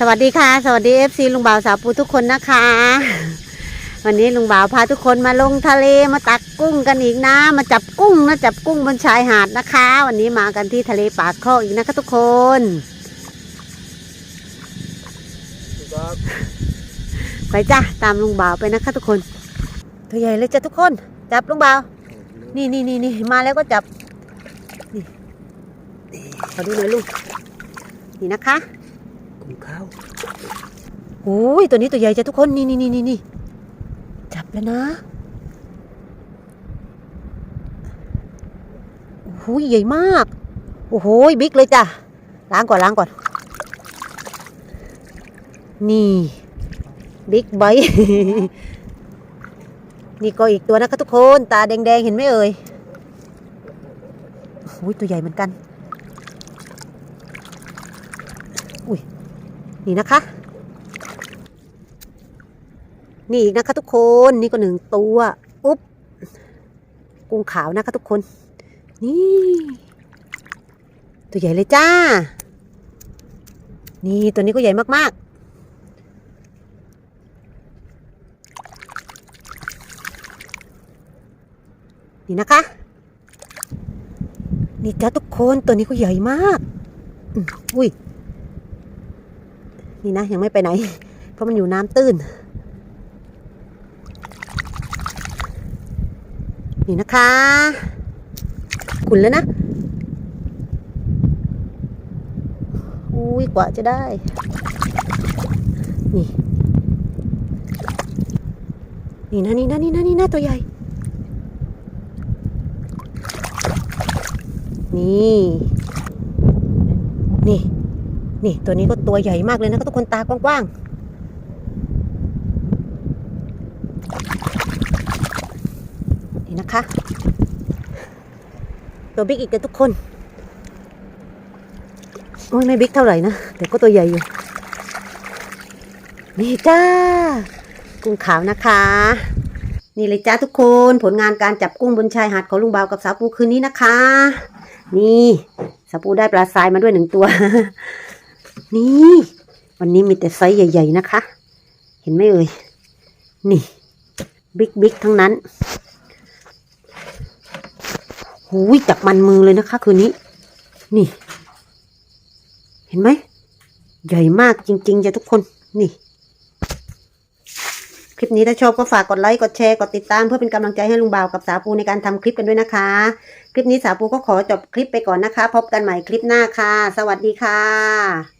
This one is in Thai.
สวัสดีค่ะ สวัสดีเอฟซีลุงบ่าวสาวปูทุกคนนะคะ วันนี้ลุงบ่าวพาทุกคนมาลงทะเลมาตักกุ้งกันอีกนะ มาจับกุ้งนะจับกุ้งบนชายหาดนะคะ วันนี้มากันที่ทะเลปากคลออีกนะคะทุกคนไปจ้ะตามลุงบ่าวไปนะคะทุกคน ตัวใหญ่เลยจ้ะทุกคน จับลุงบ่าวนี่นี่นี่นี่มาแล้วก็จับนี่นี่ขอดูหน่อยลุงนี่นะคะ กุ้งข้าวโอ้ยตัวนี้ตัวใหญ่จ้ะทุกคนนี่นี่นี่นี่จับแล้วนะโอ้โหใหญ่มาก โอ้โหบิ๊กเลยจ้ะ ล้างก่อนล้างก่อน นี่บิ๊กไบนี่ก็อีกตัวนะคะทุกคน ตาแดงๆ เห็นไหมเอ่ยโอ้โหตัวใหญ่เหมือนกันอุ้ย นี่นะคะ นี่อีกนะคะทุกคนนี่ก็หนึ่งตัวอุ๊บกุ้งขาวนะคะทุกคน นี่ ตัวใหญ่เลยจ้า นี่ตัวนี้ก็ใหญ่มากๆ นี่นะคะนี่จ้าทุกคนตัวนี้ก็ใหญ่มาก อุ้ย นี่นะ ยังไม่ไปไหน เพราะมันอยู่น้ำตื้น นี่นะคะขุนแล้วนะ อุ้ยกว่าจะได้ นี่ นี่นะนี่นะนี่นะนี่นะตัวใหญ่ นี่ นี่ นี่ตัวนี้ก็ตัวใหญ่มากเลยนะก็ทุกคนตากว้างๆ นี่นะคะ ตัวบิ๊กอีกกันทุกคน โอ้ยไม่บิ๊กเท่าไหร่นะแต่ก็ตัวใหญ่อยู่ นี่จ้า กุ้งขาวนะคะนี่เลยจ้าทุกคนผลงานการจับกุ้งบนชายหาดของลุงบ่าวกับสาวปูคืนนี้นะคะ นี่สาวปูได้ปลาทรายมาด้วยหนึ่งตัว นี่ วันนี้มีแต่ไซส์ใหญ่ ๆ นะคะ เห็นไหมเอ่ย นี่ บิ๊กบิ๊กทั้งนั้น หูยจับมันมือเลยนะคะ คืนนี้ นี่ เห็นไหม ใหญ่มากจริง ๆจ้ะทุกคน นี่ คลิปนี้ถ้าชอบก็ฝากกดไลค์ กดแชร์ กดติดตามเพื่อเป็นกำลังใจให้ลุงบ่าวกับสาปูในการทำคลิปกันด้วยนะคะ คลิปนี้สาปูก็ขอจบคลิปไปก่อนนะคะ พบกันใหม่คลิปหน้าค่ะ สวัสดีค่ะ